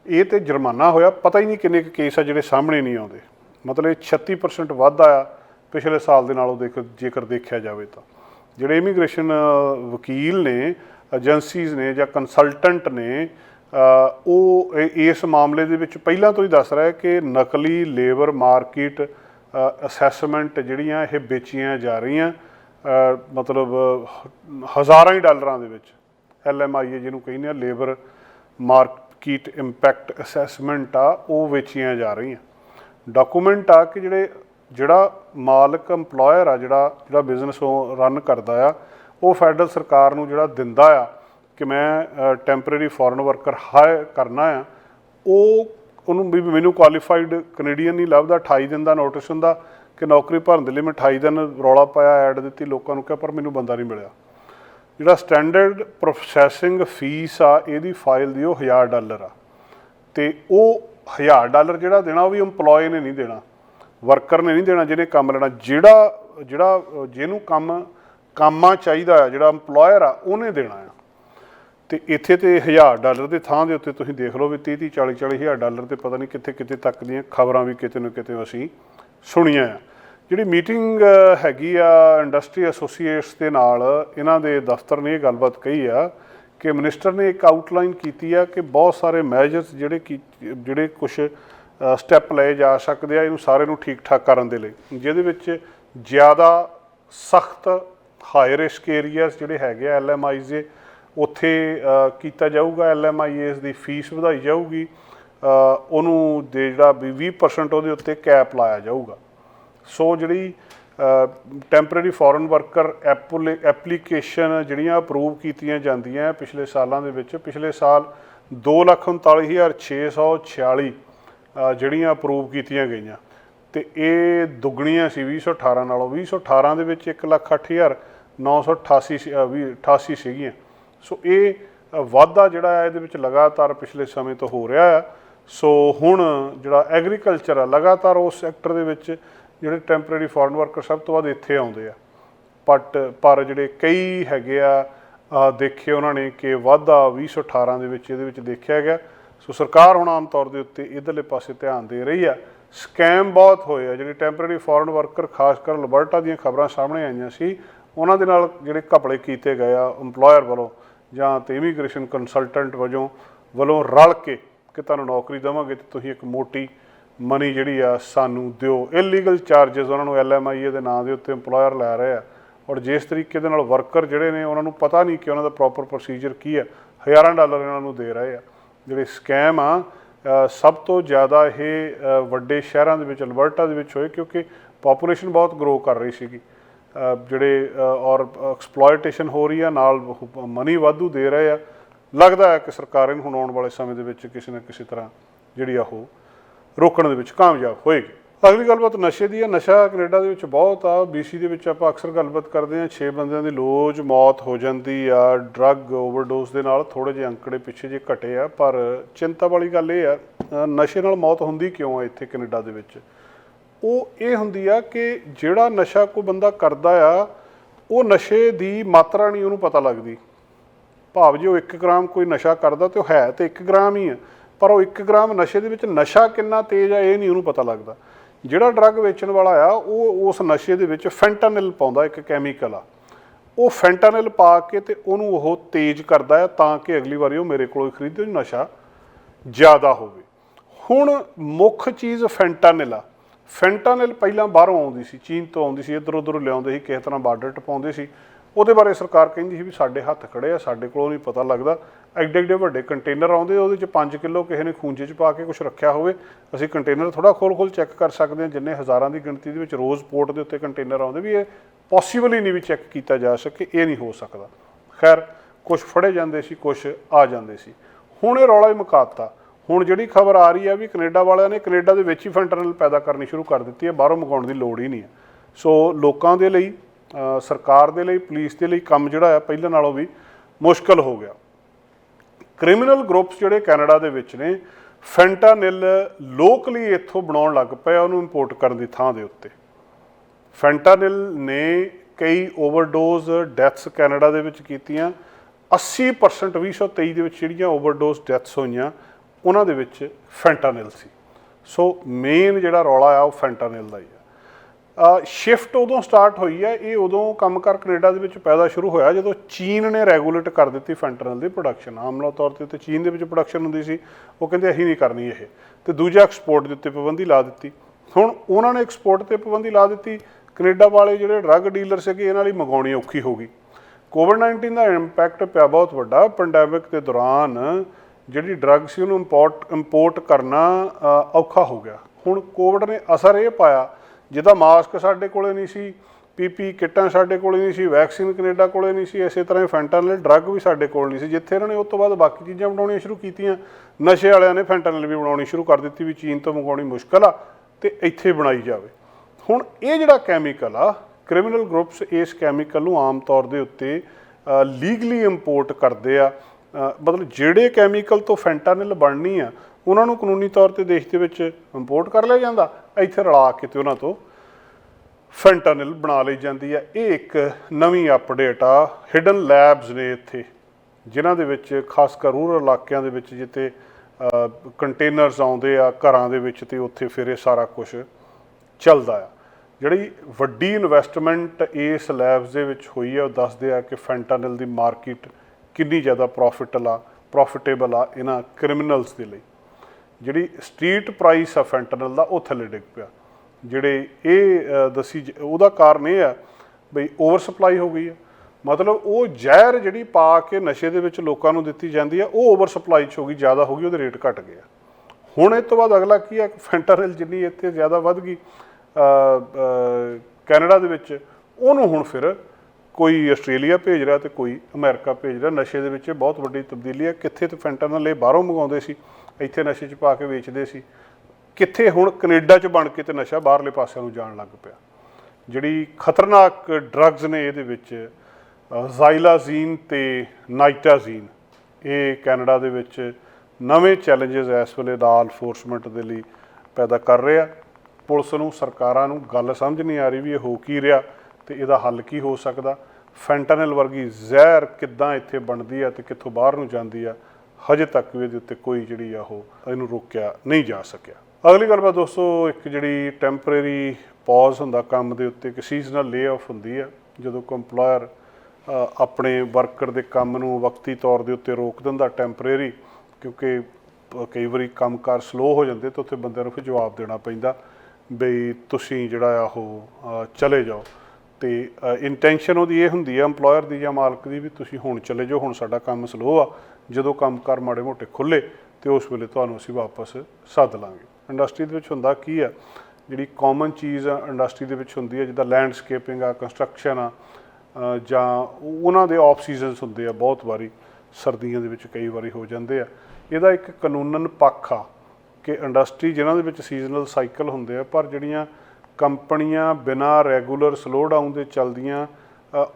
ਇਹ ਤੇ ਜੁਰਮਾਨਾ ਹੋਇਆ, ਪਤਾ ਹੀ ਨਹੀਂ ਕਿੰਨੇ ਕੁ ਕੇਸ ਆ ਜਿਹੜੇ ਸਾਹਮਣੇ ਨਹੀਂ ਆਉਂਦੇ। ਮਤਲਬ ਇਹ 36% ਵਾਧਾ ਆ ਪਿਛਲੇ ਸਾਲ ਦੇ ਨਾਲੋਂ ਦੇਖ ਜੇਕਰ ਦੇਖਿਆ ਜਾਵੇ ਤਾਂ। ਜਿਹੜੇ ਇਮੀਗ੍ਰੇਸ਼ਨ ਵਕੀਲ ਨੇ ਏਜੰਸੀਜ਼ ਨੇ ਜਾਂ ਕੰਸਲਟੈਂਟ ਨੇ ਉਹ ਇਸ ਮਾਮਲੇ ਦੇ ਵਿੱਚ ਪਹਿਲਾਂ ਤੋਂ ਹੀ ਦੱਸ ਰਿਹਾ ਹੈ ਕਿ ਨਕਲੀ ਲੇਬਰ ਮਾਰਕੀਟ ਅਸੈਸਮੈਂਟ ਜਿਹੜੀਆਂ ਇਹ ਵੇਚੀਆਂ ਜਾ ਰਹੀਆਂ ਮਤਲਬ ਹਜ਼ਾਰਾਂ ਹੀ ਡਾਲਰਾਂ ਦੇ ਵਿੱਚ। ਐਲਐਮਆਈਏ ਜਿਹਨੂੰ ਕਹਿੰਦੇ ਆ, ਲੇਬਰ ਮਾਰਕੀਟ ਇੰਪੈਕਟ ਅਸੈਸਮੈਂਟ ਆ, ਉਹ ਵੇਚੀਆਂ ਜਾ ਰਹੀਆਂ। ਡਾਕੂਮੈਂਟ ਆ ਕਿ ਜਿਹੜੇ, ਜਿਹੜਾ ਮਾਲਕ EMPLOYER ਆ, ਜਿਹੜਾ ਜਿਹੜਾ ਬਿਜ਼ਨਸ ਉਹ ਰਨ ਕਰਦਾ ਆ, ਉਹ ਫੈਡਰਲ ਸਰਕਾਰ ਨੂੰ ਜਿਹੜਾ ਦਿੰਦਾ ਆ ਕਿ ਮੈਂ ਟੈਂਪਰੇਰੀ ਫੋਰਨ ਵਰਕਰ ਹਾਇਰ ਕਰਨਾ ਆ, ਉਹ, ਉਹਨੂੰ ਵੀ ਮੈਨੂੰ ਕੁਆਲੀਫਾਈਡ ਕੈਨੇਡੀਅਨ ਨਹੀਂ ਲੱਭਦਾ 28 ਦਿਨ ਦਾ ਨੋਟਿਸ ਹੁੰਦਾ ਕਿ ਨੌਕਰੀ ਭਰਨ ਦੇ ਲਈ ਮੈਂ 28 ਦਿਨ ਰੌਲਾ ਪਾਇਆ ਐਡ ਦਿੱਤੀ, ਲੋਕਾਂ ਨੂੰ ਕਿਹਾ, ਪਰ ਮੈਨੂੰ ਬੰਦਾ ਨਹੀਂ ਮਿਲਿਆ। ਜਿਹੜਾ ਸਟੈਂਡਰਡ ਪ੍ਰੋਸੈਸਿੰਗ ਫੀਸ ਆ, ਇਹਦੀ ਫਾਈਲ ਦੀ ਉਹ 1000 ਡਾਲਰ ਆ। ਤੇ ਉਹ 1000 ਡਾਲਰ ਜਿਹੜਾ ਦੇਣਾ, ਉਹ ਵੀ EMPLOYE ਨੇ ਨਹੀਂ ਦੇਣਾ ਵਰਕਰ ਨੇ ਨਹੀਂ ਦੇਣਾ, ਜਿਹਨੇ ਕੰਮ ਲੈਣਾ। ਜਿਹੜਾ ਜਿਹੜਾ, ਜਿਹਨੂੰ ਕੰਮ, ਕੰਮਾਂ ਚਾਹੀਦਾ ਆ, ਜਿਹੜਾ EMPLOYER ਆ, ਉਹਨੇ ਦੇਣਾ ਆ। ਤੇ ਇੱਥੇ ਤੇ 1000 ਡਾਲਰ ਦੇ ਥਾਂ ਦੇ ਉੱਤੇ ਤੁਸੀਂ ਦੇਖ ਲਓ ਵੀ 30 30 40 40 ਹਜ਼ਾਰ ਡਾਲਰ ਤੇ ਪਤਾ ਨਹੀਂ ਕਿੱਥੇ ਕਿੱਥੇ ਤੱਕ ਦੀਆਂ ਖਬਰਾਂ ਵੀ ਕਿਤੇ ਨਾ ਕਿਤੇ ਅਸੀਂ ਸੁਣੀਆਂ ਆ। ਜਿਹੜੀ ਮੀਟਿੰਗ ਹੈਗੀ ਆ ਇੰਡਸਟਰੀ ਐਸੋਸੀਏਟਸ ਦੇ ਨਾਲ, ਇਹਨਾਂ ਦੇ ਦਫ਼ਤਰ ਨੇ ਇਹ ਗੱਲਬਾਤ ਕਹੀ ਆ ਕਿ ਮਿਨਿਸਟਰ ਨੇ ਇੱਕ ਆਊਟਲਾਈਨ ਕੀਤੀ ਆ ਕਿ ਬਹੁਤ ਸਾਰੇ ਮੈਜਰਸ ਜਿਹੜੇ ਕੀ, ਜਿਹੜੇ ਕੁਝ ਸਟੈਪ ਲਏ ਜਾ ਸਕਦੇ ਆ, ਇਹਨੂੰ ਸਾਰੇ ਨੂੰ ਠੀਕ ਠਾਕ ਕਰਨ ਦੇ ਲਈ। ਜਿਹਦੇ ਵਿੱਚ ਜ਼ਿਆਦਾ ਸਖਤ ਹਾਈ ਰਿਸਕ ਏਰੀਆਸ ਜਿਹੜੇ ਹੈਗੇ ਆ ਐਲਐਮਆਈਜ਼ ਦੇ ਉੱਥੇ ਕੀਤਾ ਜਾਊਗਾ ਐਲਐਮਆਈਐਸ ਦੀ ਫੀਸ ਵਧਾਈ ਜਾਊਗੀ ਉਹਨੂੰ ਦੇ ਜਿਹੜਾ ਵੀ 20% ਉਹਦੇ ਉੱਤੇ ਕੈਪ ਲਾਇਆ ਜਾਊਗਾ। ਸੋ ਜਿਹੜੀ ਟੈਂਪਰੇਰੀ ਫੋਰਨ ਵਰਕਰ ਐਪਲੀਕੇਸ਼ਨ ਜਿਹੜੀਆਂ ਅਪਰੂਵ ਕੀਤੀਆਂ ਜਾਂਦੀਆਂ ਪਿਛਲੇ ਸਾਲਾਂ ਦੇ ਵਿੱਚ ਪਿਛਲੇ ਸਾਲ 239646 ਅ, ਜਿਹੜੀਆਂ ਅਪਰੂਵ ਕੀਤੀਆਂ ਗਈਆਂ। ਤੇ ਇਹ ਦੁੱਗਣੀਆਂ ਸੀ 2018 ਨਾਲੋਂ। 2018 ਦੇ ਵਿੱਚ 108988 ਸੀ- ਅ, ਵੀ 88 ਸੀਗੀਆਂ। ਸੋ ਇਹ ਵਾਧਾ ਜਿਹੜਾ ਹੈ ਇਹਦੇ ਵਿੱਚ ਲਗਾਤਾਰ ਪਿਛਲੇ ਸਮੇਂ ਤੋਂ ਹੋ ਰਿਹਾ ਹੈ। ਸੋ ਹੁਣ ਜਿਹੜਾ ਐਗਰੀਕਲਚਰ ਆ, ਲਗਾਤਾਰ ਉਸ ਸੈਕਟਰ ਦੇ ਵਿੱਚ ਜਿਹੜੇ ਟੈਂਪਰੇਰੀ ਫੋਰਨ ਵਰਕਰ ਸਭ ਤੋਂ ਵੱਧ ਇੱਥੇ ਆਉਂਦੇ ਆ। ਬਟ, ਪਰ ਜਿਹੜੇ ਕਈ ਹੈਗੇ ਆ ਦੇਖੇ ਉਹਨਾਂ ਨੇ ਕਿ ਵਾਧਾ 2018 ਦੇ ਵਿੱਚ ਇਹਦੇ ਵਿੱਚ ਦੇਖਿਆ ਗਿਆ। ਸੋ ਸਰਕਾਰ ਹੁਣ ਆਮ ਤੌਰ ਦੇ ਉੱਤੇ ਇਧਰਲੇ ਪਾਸੇ ਧਿਆਨ ਦੇ ਰਹੀ ਆ। ਸਕੈਮ ਬਹੁਤ ਹੋਏ ਆ। ਜਿਹੜੇ ਟੈਂਪਰੇਰੀ ਫੋਰਨ ਵਰਕਰ, ਖਾਸ ਕਰ ਅਲਬਰਟਾ ਦੀਆਂ ਖਬਰਾਂ ਸਾਹਮਣੇ ਆਈਆਂ ਸੀ, ਉਹਨਾਂ ਦੇ ਨਾਲ ਜਿਹੜੇ ਘਪਲੇ ਕੀਤੇ ਗਏ ਆ, EMPLOYER ਵੱਲੋਂ। ਜਾਂ ਤੇ ਇਮੀਗ੍ਰੇਸ਼ਨ ਕੰਸਲਟੈਂਟ ਵਜੋਂ ਵੱਲੋਂ ਰਲ ਕੇ ਕਿ ਤੁਹਾਨੂੰ ਨੌਕਰੀ ਦੇਵਾਂਗੇ ਤੇ ਤੁਸੀਂ ਇੱਕ ਮੋਟੀ ਮਨੀ ਜਿਹੜੀ ਆ ਸਾਨੂੰ ਦਿਓ। ਇਲੀਗਲ ਚਾਰजेस ਉਹਨਾਂ ਨੂੰ ਐਲਐਮਆਈਏ ਦੇ ਨਾਂ ਦੇ ਉੱਤੇ EMPLOYER ਲੈ ਰਹੇ ਆ। ਔਰ ਜਿਸ ਤਰੀਕੇ ਦੇ ਨਾਲ ਵਰਕਰ ਜਿਹੜੇ ਨੇ, ਉਹਨਾਂ ਨੂੰ ਪਤਾ ਨਹੀਂ ਕਿ ਉਹਨਾਂ ਦਾ ਪ੍ਰੋਪਰ ਪ੍ਰੋਸੀਜਰ ਕੀ ਹੈ ਹਜ਼ਾਰਾਂ ਡਾਲਰ ਇਹਨਾਂ ਨੂੰ ਦੇ ਰਹੇ ਆ। ਜਿਹੜੇ ਸਕੈਮ ਆ ਸਭ ਤੋਂ ਜ਼ਿਆਦਾ ਇਹ ਵੱਡੇ ਸ਼ਹਿਰਾਂ ਦੇ ਵਿੱਚ, ਅਲਬਰਟਾ ਦੇ ਵਿੱਚ ਹੋਏ ਕਿਉਂਕਿ ਪੋਪੂਲੇਸ਼ਨ ਬਹੁਤ ਗਰੋ ਕਰ ਰਹੀ ਸੀਗੀ। ਜਿਹੜੇ ਔਰ ਐਕਸਪਲੋਇਟੇਸ਼ਨ ਹੋ ਰਹੀ ਆ, ਨਾਲ ਮਨੀ ਵਾਧੂ ਦੇ ਰਹੇ ਆ। ਲੱਗਦਾ ਹੈ ਕਿ ਸਰਕਾਰ ਇਹਨੂੰ ਹੁਣ ਆਉਣ ਵਾਲੇ ਸਮੇਂ ਦੇ ਵਿੱਚ ਕਿਸੇ ਨਾ ਕਿਸੇ ਤਰ੍ਹਾਂ ਜਿਹੜੀ ਆ ਉਹ ਰੋਕਣ ਦੇ ਵਿੱਚ ਕਾਮਯਾਬ ਹੋਏਗੀ। ਅਗਲੀ ਗੱਲਬਾਤ ਨਸ਼ੇ ਦੀ ਹੈ ਨਸ਼ਾ ਕੈਨੇਡਾ ਦੇ ਵਿੱਚ ਬਹੁਤ ਆ। BC ਦੇ ਵਿੱਚ ਆਪਾਂ ਅਕਸਰ ਗੱਲਬਾਤ ਕਰਦੇ ਹਾਂ। 6 ਬੰਦਿਆਂ ਦੀ ਲੋਜ ਮੌਤ ਹੋ ਜਾਂਦੀ ਆ। ਡਰੱਗ ਓਵਰਡੋਸ ਦੇ ਨਾਲ ਥੋੜੇ ਜਿਹੇ ਅੰਕੜੇ ਪਿੱਛੇ ਜੇ ਘਟੇ ਆ। ਪਰ ਚਿੰਤਾ ਵਾਲੀ ਗੱਲ ਇਹ ਆ ਨਸ਼ੇ ਨਾਲ ਮੌਤ ਹੁੰਦੀ ਕਿਉਂ ਆ ਇੱਥੇ ਕੈਨੇਡਾ ਦੇ ਵਿੱਚ? ਉਹ ਇਹ ਹੁੰਦੀ ਆ ਕਿ ਜਿਹੜਾ ਨਸ਼ਾ ਕੋਈ ਬੰਦਾ ਕਰਦਾ ਆ, ਉਹ ਨਸ਼ੇ ਦੀ ਮਾਤਰਾ ਨਹੀਂ ਉਹਨੂੰ ਪਤਾ ਲੱਗਦੀ। ਭਾਵ ਜੇ ਉਹ 1 ਗ੍ਰਾਮ ਕੋਈ ਨਸ਼ਾ ਕਰਦਾ ਤੇ ਉਹ ਹੈ ਤੇ 1 ਗ੍ਰਾਮ ਹੀ ਆ, ਪਰ ਉਹ 1 ਗ੍ਰਾਮ ਨਸ਼ੇ ਦੇ ਵਿੱਚ ਨਸ਼ਾ ਕਿੰਨਾ ਤੇਜ਼ ਆ, ਇਹ ਨਹੀਂ ਉਹਨੂੰ ਪਤਾ ਲੱਗਦਾ। ਜਿਹੜਾ ਡਰੱਗ ਵੇਚਣ ਵਾਲਾ ਆ, ਉਹ ਉਸ ਨਸ਼ੇ ਦੇ ਵਿੱਚ ਫੈਂਟਾਨਿਲ ਪਾਉਂਦਾ ਇੱਕ ਕੈਮੀਕਲ ਆ। ਉਹ ਫੈਂਟਾਨਿਲ ਪਾ ਕੇ ਤੇ ਉਹਨੂੰ ਉਹ ਤੇਜ਼ ਕਰਦਾ ਆ ਤਾਂ ਕਿ ਅਗਲੀ ਵਾਰੀ ਉਹ ਮੇਰੇ ਕੋਲੋਂ ਖਰੀਦੇ, ਨਸ਼ਾ ਜ਼ਿਆਦਾ ਹੋਵੇ। ਹੁਣ ਮੁੱਖ ਚੀਜ਼ ਫੈਂਟਾਨਿਲ ਆ। ਫੈਂਟਾਨਿਲ ਪਹਿਲਾਂ ਬਾਹਰੋਂ ਆਉਂਦੀ ਸੀ, ਚੀਨ ਤੋਂ ਆਉਂਦੀ ਸੀ, ਇੱਧਰ ਉੱਧਰ ਲਿਆਉਂਦੇ ਸੀ, ਕਿਸੇ ਤਰ੍ਹਾਂ ਬਾਰਡਰ ਟਪਾਉਂਦੇ ਸੀ। ਉਹਦੇ ਬਾਰੇ ਸਰਕਾਰ ਕਹਿੰਦੀ ਸੀ ਵੀ ਸਾਡੇ ਹੱਥ ਖੜੇ ਆ, ਸਾਡੇ ਕੋਲੋਂ ਨਹੀਂ ਪਤਾ ਲੱਗਦਾ। ਐਡੇ ਐਡੇ ਵੱਡੇ ਕੰਟੇਨਰ ਆਉਂਦੇ, ਉਹਦੇ ਚ 5 ਕਿਲੋ ਕਿਸੇ ਨੇ ਖੂੰਜੇ ਚ ਪਾ ਕੇ ਕੁਝ ਰੱਖਿਆ ਹੋਵੇ, ਅਸੀਂ ਕੰਟੇਨਰ ਥੋੜਾ ਖੋਲ-ਖੋਲ ਚੈੱਕ ਕਰ ਸਕਦੇ ਹਾਂ, ਜਿੰਨੇ ਹਜ਼ਾਰਾਂ ਦੀ ਗਿਣਤੀ ਦੇ ਵਿੱਚ ਰੋਜ਼ ਪੋਰਟ ਦੇ ਉੱਤੇ ਕੰਟੇਨਰ ਆਉਂਦੇ, ਵੀ ਇਹ ਪੋਸੀਬਲ ਹੀ ਨਹੀਂ ਵੀ ਚੈੱਕ ਕੀਤਾ ਜਾ ਸਕੇ, ਇਹ ਨਹੀਂ ਹੋ ਸਕਦਾ। ਖੈਰ ਕੁਝ ਫੜੇ ਜਾਂਦੇ ਸੀ ਕੁਝ ਆ ਜਾਂਦੇ ਸੀ। ਹੁਣ ਇਹ ਰੌਲਾ ਹੀ ਮੁਕਾਤਾ। ਹੁਣ ਜਿਹੜੀ ਖਬਰ ਆ ਰਹੀ ਹੈ ਵੀ ਕੈਨੇਡਾ ਵਾਲਿਆਂ ਨੇ ਕੈਨੇਡਾ ਦੇ ਵਿੱਚ ਹੀ ਫੈਂਟਨਲ ਪੈਦਾ ਕਰਨੀ ਸ਼ੁਰੂ ਕਰ ਦਿੱਤੀ ਹੈ, ਬਾਹਰੋਂ ਮੰਗਾਉਣ ਦੀ ਲੋੜ ਹੀ ਨਹੀਂ ਹੈ। ਸੋ ਲੋਕਾਂ ਦੇ ਲਈ ਸਰਕਾਰ ਦੇ ਲਈ, ਪੁਲਿਸ ਦੇ ਲਈ ਕੰਮ ਜਿਹੜਾ ਹੈ, ਪਹਿਲਾਂ ਨਾਲੋਂ ਵੀ ਮੁਸ਼ਕਲ ਹੋ ਗਿਆ। ਕ੍ਰਿਮੀਨਲ ਗਰੁੱਪਸ ਜਿਹੜੇ ਕੈਨੇਡਾ ਦੇ ਵਿੱਚ ਨੇ, ਫੈਂਟਾਨਿਲ ਲੋਕਲੀ ਇੱਥੋਂ ਬਣਾਉਣ ਲੱਗ ਪਏ ਉਹਨੂੰ ਇੰਪੋਰਟ ਕਰਨ ਦੀ ਥਾਂ ਦੇ ਉੱਤੇ। ਫੈਂਟਾਨਿਲ ਨੇ ਕਈ ਓਵਰਡੋਜ਼ ਡੈਥਸ ਕੈਨੇਡਾ ਦੇ ਵਿੱਚ ਕੀਤੀਆਂ। 80% 2023 ਦੇ ਵਿੱਚ ਜਿਹੜੀਆਂ ਓਵਰਡੋਜ਼ ਡੈਥਸ ਹੋਈਆਂ ਉਹਨਾਂ ਦੇ ਵਿੱਚ ਫੈਂਟਾਨਿਲ ਸੀ। ਸੋ ਮੇਨ ਜਿਹੜਾ ਰੌਲਾ ਆ, ਉਹ ਫੈਂਟਾਨਿਲ ਦਾ ਹੀ ਆ। ਸ਼ਿਫਟ ਉਦੋਂ ਸਟਾਰਟ ਹੋਈ ਹੈ ਇਹ ਉਦੋਂ ਕੰਮਕਾਰ ਕੈਨੇਡਾ ਦੇ ਵਿੱਚ ਪੈਦਾ ਸ਼ੁਰੂ ਹੋਇਆ, ਜਦੋਂ ਚੀਨ ਨੇ ਰੈਗੂਲੇਟ ਕਰ ਦਿੱਤੀ ਫੈਂਟਨਲ ਦੀ ਪ੍ਰੋਡਕਸ਼ਨ ਆਮਲਾ ਤੌਰ ਤੇ ਉੱਤੇ ਚੀਨ ਦੇ ਵਿੱਚ ਪ੍ਰੋਡਕਸ਼ਨ ਹੁੰਦੀ ਸੀ, ਉਹ ਕਹਿੰਦੇ ਅਸੀਂ ਨਹੀਂ ਕਰਨੀ ਇਹ। ਤੇ ਦੂਜਾ ਐਕਸਪੋਰਟ ਦੇ ਉੱਤੇ ਪਾਬੰਦੀ ਲਾ ਦਿੱਤੀ। ਹੁਣ ਉਹਨਾਂ ਨੇ ਐਕਸਪੋਰਟ ਤੇ ਪਾਬੰਦੀ ਲਾ ਦਿੱਤੀ। ਕੈਨੇਡਾ ਵਾਲੇ ਜਿਹੜੇ ਡਰੱਗ ਡੀਲਰ ਸੀਗੇ, ਇਹਨਾਂ ਲਈ ਮੰਗਾਉਣੀ ਔਖੀ ਹੋ ਗਈ। ਕੋਵਿਡ-19 ਦਾ ਇੰਪੈਕਟ ਪਿਆ ਬਹੁਤ ਵੱਡਾ। ਪੈਂਡੈਮਿਕ ਦੇ ਦੌਰਾਨ ਜਿਹੜੀ ਡਰੱਗ ਸੀ ਉਹਨੂੰ ਇੰਪੋਰਟ ਇੰਪੋਰਟ ਕਰਨਾ ਔਖਾ ਹੋ ਗਿਆ। ਹੁਣ ਕੋਵਿਡ ਨੇ ਅਸਰ ਇਹ ਪਾਇਆ, ਜਿਹਦਾ ਮਾਸਕ ਸਾਡੇ ਕੋਲੇ ਨਹੀਂ ਸੀ, ਪੀਪੀ ਕਿੱਟਾਂ ਸਾਡੇ ਕੋਲੇ ਨਹੀਂ ਸੀ ਵੈਕਸੀਨ ਕੈਨੇਡਾ ਕੋਲੇ ਨਹੀਂ ਸੀ, ਇਸੇ ਤਰ੍ਹਾਂ ਹੀ ਫੈਂਟਨਲ ਡਰੱਗ ਵੀ ਸਾਡੇ ਕੋਲ ਨਹੀਂ ਸੀ। ਜਿੱਥੇ ਇਹਨਾਂ ਨੇ ਉਸ ਤੋਂ ਬਾਅਦ ਬਾਕੀ ਚੀਜ਼ਾਂ ਬਣਾਉਣੀਆਂ ਸ਼ੁਰੂ ਕੀਤੀਆਂ, ਨਸ਼ੇ ਵਾਲਿਆਂ ਨੇ ਫੈਂਟਨਲ ਵੀ ਬਣਾਉਣੀ ਸ਼ੁਰੂ ਕਰ ਦਿੱਤੀ ਵੀ ਚੀਨ ਤੋਂ ਮੰਗਵਾਉਣੀ ਮੁਸ਼ਕਲ ਆ ਤੇ ਇੱਥੇ ਬਣਾਈ ਜਾਵੇ। ਹੁਣ ਇਹ ਜਿਹੜਾ ਕੈਮੀਕਲ ਆ ਕ੍ਰਿਮੀਨਲ ਗਰੁੱਪਸ ਇਸ ਕੈਮੀਕਲ ਨੂੰ ਆਮ ਤੌਰ ਦੇ ਉੱਤੇ ਲੀਗਲੀ ਇੰਪੋਰਟ ਕਰਦੇ ਆ। ਮਤਲਬ ਜਿਹੜੇ ਕੈਮੀਕਲ ਤੋਂ ਫੈਂਟਾਨਿਲ ਬਣਨੀ ਆ, ਉਹਨਾਂ ਨੂੰ ਕਾਨੂੰਨੀ ਤੌਰ ਤੇ ਦੇਸ਼ ਦੇ ਵਿੱਚ ਇੰਪੋਰਟ ਕਰ ਲਿਆ ਜਾਂਦਾ। ਇੱਥੇ ਰਲਾ ਕੇ ਤੇ ਉਹਨਾਂ ਤੋਂ ਫੈਂਟਾਨਿਲ ਬਣਾ ਲਈ ਜਾਂਦੀ ਆ। ਇਹ ਇੱਕ ਨਵੀਂ ਅਪਡੇਟ ਆ ਹਿਡਨ ਲੈਬਸ ਨੇ ਇੱਥੇ, ਜਿਨ੍ਹਾਂ ਦੇ ਵਿੱਚ ਖਾਸ ਕਰ ਰੂਰਲ ਇਲਾਕਿਆਂ ਦੇ ਵਿੱਚ ਜਿੱਥੇ ਕੰਟੇਨਰਸ ਆਉਂਦੇ ਆ, ਘਰਾਂ ਦੇ ਵਿੱਚ ਤੇ ਉੱਥੇ ਫਿਰ ਇਹ ਸਾਰਾ ਕੁਝ ਚੱਲਦਾ ਆ। ਜਿਹੜੀ ਵੱਡੀ ਇਨਵੈਸਟਮੈਂਟ ਇਸ ਲੈਬਸ ਦੇ ਵਿੱਚ ਹੋਈ ਆ, ਉਹ ਦੱਸਦੇ ਆ ਕਿ ਫੈਂਟਾਨਿਲ ਦੀ ਮਾਰਕੀਟ ਕਿੰਨੀ ਜ਼ਿਆਦਾ ਪ੍ਰੋਫਿਟਲ ਆ ਪ੍ਰੋਫਿਟੇਬਲ ਆ ਇਹਨਾਂ ਕ੍ਰਿਮੀਨਲਸ ਦੇ ਲਈ। ਜਿਹੜੀ ਸਟਰੀਟ ਪ੍ਰਾਈਸ ਆ ਫੈਂਟਨਲ ਦਾ ਉਹ ਥੱਲੇ ਡਿੱਗ ਪਿਆ। ਜਿਹੜੇ ਇਹ ਅ, ਦਸੀ ਜ- ਉਹਦਾ ਕਾਰਨ ਇਹ ਆ ਬਈ ਓਵਰ ਸਪਲਾਈ ਹੋ ਗਈ ਆ। ਮਤਲਬ ਉਹ ਜ਼ਹਿਰ ਜਿਹੜੀ ਪਾ ਕੇ ਨਸ਼ੇ ਦੇ ਵਿੱਚ ਲੋਕਾਂ ਨੂੰ ਦਿੱਤੀ ਜਾਂਦੀ ਆ ਉਹ ਓਵਰ ਸਪਲਾਈ ਚ ਹੋ ਗਈ ਜ਼ਿਆਦਾ ਹੋ ਗਈ ਉਹਦੇ ਰੇਟ ਘਟ ਗਏ ਆ। ਹੁਣ ਇਹ ਤੋਂ ਬਾਅਦ ਅਗਲਾ ਕੀ ਹੈ ਫੈਂਟਨਲ ਜਿੰਨੀ ਇੱਥੇ ਜ਼ਿਆਦਾ ਵੱਧ ਗਈ ਕੈਨੇਡਾ ਦੇ ਵਿੱਚ ਉਹਨੂੰ ਹੁਣ ਫਿਰ ਕੋਈ ਆਸਟ੍ਰੇਲੀਆ ਭੇਜ ਰਿਹਾ ਤੇ ਕੋਈ ਅਮਰੀਕਾ ਭੇਜ ਰਿਹਾ। ਨਸ਼ੇ ਦੇ ਵਿੱਚ ਇਹ ਬਹੁਤ ਵੱਡੀ ਤਬਦੀਲੀ ਹੈ। ਕਿੱਥੇ ਤੇ ਫੈਂਟਾਨਲ ਇਹ ਬਾਹਰੋਂ ਮੰਗਾਉਂਦੇ ਸੀ, ਇੱਥੇ ਨਸ਼ੇ 'ਚ ਪਾ ਕੇ ਵੇਚਦੇ ਸੀ। ਕਿੱਥੇ ਹੁਣ ਕੈਨੇਡਾ 'ਚ ਬਣ ਕੇ ਤੇ ਨਸ਼ਾ ਬਾਹਰਲੇ ਪਾਸਿਆਂ ਨੂੰ ਜਾਣ ਲੱਗ ਪਿਆ। ਜਿਹੜੀ ਖਤਰਨਾਕ ਡਰੱਗਸ ਨੇ ਇਹਦੇ ਵਿੱਚ ਜ਼ਾਈਲਾਜ਼ੀਨ ਤੇ ਨਾਈਟਾਜ਼ੀਨ ਇਹ ਕੈਨੇਡਾ ਦੇ ਵਿੱਚ ਨਵੇਂ ਚੈਲੰਜਸ ਇਸ ਵੇਲੇ ਲਾਅ ਇਨਫੋਰਸਮੈਂਟ ਦੇ ਲਈ ਪੈਦਾ ਕਰ ਰਿਹਾ। ਪੁਲਿਸ ਨੂੰ, ਸਰਕਾਰਾਂ ਨੂੰ ਗੱਲ ਸਮਝ ਨਹੀਂ ਆ ਰਹੀ ਵੀ ਇਹ ਹੋ ਕੀ ਰਿਹਾ। ਤੇ ਇਹਦਾ ਹੱਲ ਕੀ ਹੋ ਸਕਦਾ? ਫੈਂਟਨਲ ਵਰਗੀ ਜ਼ਹਿਰ ਕਿੱਦਾਂ ਇੱਥੇ ਬਣਦੀ ਆ ਤੇ ਕਿੱਥੋਂ ਬਾਹਰ ਨੂੰ ਜਾਂਦੀ ਆ ਹਜੇ ਤੱਕ ਵੀ ਇਹਦੇ ਉੱਤੇ ਕੋਈ ਜਿਹੜੀ ਆ ਉਹ ਇਹਨੂੰ ਰੋਕਿਆ ਨਹੀਂ ਜਾ ਸਕਿਆ। ਅਗਲੀ ਗੱਲ ਬਾ ਦੋਸਤੋ, ਇੱਕ ਜਿਹੜੀ ਟੈਂਪਰੇਰੀ ਪੌਜ਼ ਹੁੰਦਾ, ਕੰਮ ਦੇ ਉੱਤੇ ਇੱਕ ਸੀਜ਼ਨਲ ਲੇ-ਆਫ ਹੁੰਦੀ ਆ ਜਦੋਂ ਕੋ EMPLOYER ਆਪਣੇ ਵਰਕਰ ਦੇ ਕੰਮ ਨੂੰ ਵਕਤੀ ਤੌਰ ਦੇ ਉੱਤੇ ਰੋਕ ਦਿੰਦਾ ਟੈਂਪਰੇਰੀ ਕਿਉਂਕਿ ਕਈ ਵਾਰੀ ਕੰਮਕਾਰ ਸਲੋ ਹੋ ਜਾਂਦੇ ਤਾਂ ਉੱਥੇ ਬੰਦਿਆਂ ਨੂੰ ਫਿਰ ਜਵਾਬ ਦੇਣਾ ਪੈਂਦਾ, ਬਈ ਤੁਸੀਂ ਜਿਹੜਾ ਆ ਉਹ ਚਲੇ ਜਾਓ। ਤੇ ਇੰਟੈਂਸ਼ਨ ਉਹਦੀ ਇਹ ਹੁੰਦੀ ਆ, EMPLOYER ਦੀ ਜਾਂ ਮਾਲਕ ਦੀ ਵੀ ਤੁਸੀਂ ਹੁਣ ਚਲੇ ਜਾਓ, ਹੁਣ ਸਾਡਾ ਕੰਮ ਸਲੋ ਆ। ਜਦੋਂ ਕੰਮਕਾਰ ਮਾੜੇ ਮੋਟੇ ਖੁੱਲੇ ਤੇ ਉਸ ਵੇਲੇ ਤੁਹਾਨੂੰ ਅਸੀਂ ਵਾਪਸ ਸੱਦ ਲਾਂਗੇ। ਇੰਡਸਟਰੀ ਦੇ ਵਿੱਚ ਹੁੰਦਾ ਕੀ ਆ, ਜਿਹੜੀ ਕਾਮਨ ਚੀਜ਼ ਆ ਇੰਡਸਟਰੀ ਦੇ ਵਿੱਚ ਹੁੰਦੀ ਹੈ ਜਿੱਦਾਂ ਲੈਂਡਸਕੇਪਿੰਗ ਆ ਕੰਸਟਰਕਸ਼ਨ ਆ ਜਾਂ ਉਹਨਾਂ ਦੇ ਆਫ ਸੀਜ਼ਨਸ ਹੁੰਦੇ ਆ, ਬਹੁਤ ਵਾਰੀ ਸਰਦੀਆਂ ਦੇ ਵਿੱਚ ਕਈ ਵਾਰੀ ਹੋ ਜਾਂਦੇ ਆ। ਇਹਦਾ ਇੱਕ ਕਾਨੂੰਨਨ ਪੱਖ ਆ ਕਿ ਇੰਡਸਟਰੀ ਜਿਨ੍ਹਾਂ ਦੇ ਵਿੱਚ ਸੀਜ਼ਨਲ ਸਾਈਕਲ ਹੁੰਦੇ ਆ, ਪਰ ਜਿਹੜੀਆਂ ਕੰਪਨੀਆਂ ਬਿਨਾਂ ਰੈਗੂਲਰ ਸਲੋ ਡਾਊਨ ਦੇ ਚੱਲਦੀਆਂ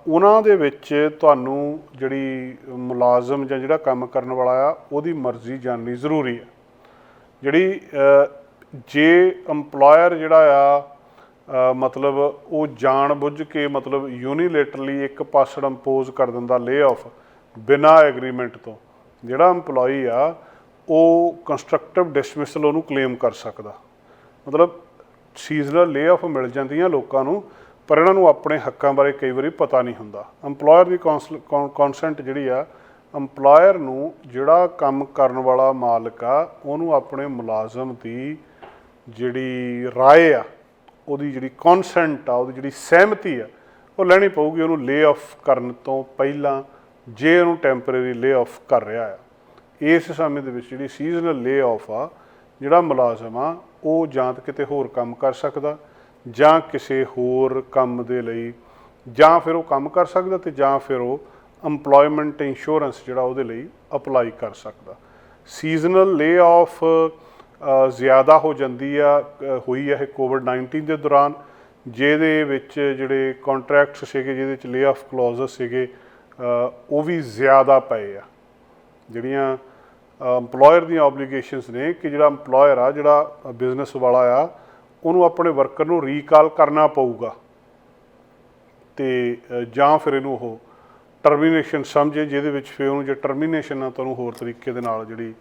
ਉਹਨਾਂ ਦੇ ਵਿੱਚ ਤੁਹਾਨੂੰ ਜਿਹੜੀ ਮੁਲਾਜ਼ਮ ਜਾਂ ਜਿਹੜਾ ਕੰਮ ਕਰਨ ਵਾਲਾ ਆ, ਉਹਦੀ ਮਰਜ਼ੀ ਜਾਣਨੀ ਜ਼ਰੂਰੀ ਹੈ ਜਿਹੜੀ ਜੇ EMPLOYER ਜਿਹੜਾ ਆ ਮਤਲਬ ਉਹ ਜਾਣ ਬੁੱਝ ਕੇ ਮਤਲਬ ਯੂਨੀਲੇਟਰਲੀ ਇੱਕ ਪਾਸੜ ਇੰਪੋਜ਼ ਕਰ ਦਿੰਦਾ ਲੇ-ਆਫ ਬਿਨਾਂ ਐਗਰੀਮੈਂਟ ਤੋਂ, ਜਿਹੜਾ EMPLOYE ਆ, ਉਹ ਕੰਸਟਰਕਟਿਵ ਡਿਸਮਿਸਲ ਉਹਨੂੰ ਕਲੇਮ ਕਰ ਸਕਦਾ। ਮਤਲਬ ਸੀਜ਼ਨਲ ਲੇ-ਆਫ ਮਿਲ ਜਾਂਦੀਆਂ ਲੋਕਾਂ ਨੂੰ, ਪਰ ਇਹਨਾਂ ਨੂੰ ਆਪਣੇ ਹੱਕਾਂ ਬਾਰੇ ਕਈ ਵਾਰੀ ਪਤਾ ਨਹੀਂ ਹੁੰਦਾ। EMPLOYER ਦੀ ਕਨਸੈਂਟ ਜਿਹੜੀ ਆ, EMPLOYER ਨੂੰ ਜਿਹੜਾ ਕੰਮ ਕਰਨ ਵਾਲਾ ਮਾਲਕ ਆ, ਉਹਨੂੰ ਆਪਣੇ ਮੁਲਾਜ਼ਮ ਦੀ ਜਿਹੜੀ ਰਾਏ ਆ, ਉਹਦੀ ਜਿਹੜੀ ਕਨਸੈਂਟ ਆ, ਉਹਦੀ ਜਿਹੜੀ ਸਹਿਮਤੀ ਆ, ਉਹ ਲੈਣੀ ਪਊਗੀ ਉਹਨੂੰ ਲੇ ਆਫ ਕਰਨ ਤੋਂ ਪਹਿਲਾਂ, ਜੇ ਉਹਨੂੰ ਟੈਂਪਰੇਰੀ ਲੇ ਆਫ ਕਰ ਰਿਹਾ ਆ। ਇਸ ਸਮੇਂ ਦੇ ਵਿੱਚ ਜਿਹੜੀ ਸੀਜ਼ਨਲ ਲੇ ਆਫ ਆ, ਜਿਹੜਾ ਮੁਲਾਜ਼ਮ ਆ ਉਹ ਜਾਂ ਤਾਂ ਕਿਤੇ ਹੋਰ ਕੰਮ ਕਰ ਸਕਦਾ ਜਾਂ ਕਿਸੇ ਹੋਰ ਕੰਮ ਦੇ ਲਈ, ਜਾਂ ਫਿਰ ਉਹ ਕੰਮ ਕਰ ਸਕਦਾ ਤੇ ਜਾਂ ਫਿਰ ਉਹ EMPLOYMENT ਇੰਸ਼ੋਰੈਂਸ ਜਿਹੜਾ ਉਹਦੇ ਲਈ ਅਪਲਾਈ ਕਰ ਸਕਦਾ। ਸੀਜ਼ਨਲ ਲੇ ਆਫ ਜ਼ਿਆਦਾ ਹੋ ਜਾਂਦੀ ਆ ਹੋਈ ਹੈ ਇਹ ਕੋਵਿਡ-19 ਦੇ ਦੌਰਾਨ, ਜਿਹਦੇ ਵਿੱਚ ਜਿਹੜੇ ਕੰਟਰੈਕਟਸ ਸੀਗੇ, ਜਿਹਦੇ ਵਿੱਚ ਲੇ ਆਫ ਕਲੌਜ਼ਸ ਸੀਗੇ ਉਹ ਵੀ ਜ਼ਿਆਦਾ ਪਏ ਆ। ਜਿਹੜੀਆਂ EMPLOYER ਦੀਆਂ ਆਬਲੀਗੇਸ਼ਨਸ ਨੇ ਕਿ ਜਿਹੜਾ EMPLOYER ਆ, ਜਿਹੜਾ ਬਿਜ਼ਨਸ ਵਾਲਾ ਆ, ਉਹਨੂੰ ਆਪਣੇ ਵਰਕਰ ਨੂੰ ਰੀਕਾਲ ਕਰਨਾ ਪਊਗਾ। ਤੇ ਜਾਂ ਫਿਰ ਇਹਨੂੰ ਉਹ ਟਰਮੀਨੇਸ਼ਨ ਸਮਝੇ, ਜਿਹਦੇ ਵਿੱਚ ਫਿਰ ਉਹਨੂੰ ਜੇ ਟਰਮੀਨੇਸ਼ਨ ਆ ਤੁਹਾਨੂੰ ਹੋਰ ਤਰੀਕੇ ਦੇ ਨਾਲ ਜਿਹੜੀ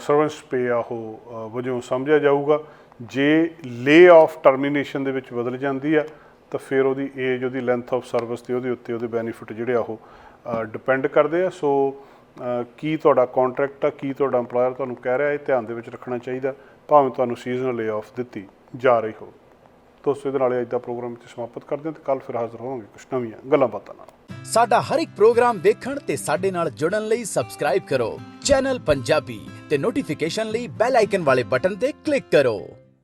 ਸਰਵੈਂਸ ਪੇ ਆ, ਉਹ ਵਜੋਂ ਸਮਝਿਆ ਜਾਊਗਾ। ਜੇ ਲੇ ਆਫ ਟਰਮੀਨੇਸ਼ਨ ਦੇ ਵਿੱਚ ਬਦਲ ਜਾਂਦੀ ਆ, ਤਾਂ ਫਿਰ ਉਹਦੀ ਏਜ ਉਹਦੀ ਲੈਂਥ ਆਫ ਸਰਵਿਸ ਤੇ ਉਹਦੇ ਉੱਤੇ ਉਹਦੇ ਬੈਨੀਫਿਟ ਜਿਹੜੇ ਆ ਉਹ ਡਿਪੈਂਡ ਕਰਦੇ ਆ। ਸੋ ਕੀ ਤੁਹਾਡਾ ਕੰਟਰੈਕਟ ਆ, ਕੀ ਤੁਹਾਡਾ EMPLOYER ਤੁਹਾਨੂੰ ਕਹਿ ਰਿਹਾ ਇਹ ਧਿਆਨ ਦੇ ਵਿੱਚ ਰੱਖਣਾ ਚਾਹੀਦਾ, ਭਾਵੇਂ ਤੁਹਾਨੂੰ ਸੀਜ਼ਨਲ ਲੇ ਆਫ ਦਿੱਤੀ ਜਾ ਰਹੀ ਹੋ ਦੋਸਤੋ ਇਹਦੇ ਨਾਲ ਅੱਜ ਦਾ ਪ੍ਰੋਗਰਾਮ ਇੱਥੇ ਸਮਾਪਤ ਕਰਦੇ ਹਾਂ ਤੇ ਕੱਲ ਫਿਰ ਹਾਜ਼ਰ ਹੋਵਾਂਗੇ ਕੁਝ ਨਵੀਆਂ ਗੱਲਾਂ ਬਾਤਾਂ ਨਾਲ। ਸਾਡਾ ਹਰ ਇੱਕ ਪ੍ਰੋਗਰਾਮ ਦੇਖਣ ਤੇ ਸਾਡੇ ਨਾਲ ਜੁੜਨ ਲਈ ਸਬਸਕ੍ਰਾਈਬ ਕਰੋ। ਚੈਨਲ ਪੰਜਾਬੀ ਤੇ ਨੋਟੀਫਿਕੇਸ਼ਨ ਲਈ ਬੈਲ ਆਈਕਨ ਵਾਲੇ ਬਟਨ ਤੇ ਕਲਿੱਕ ਕਰੋ।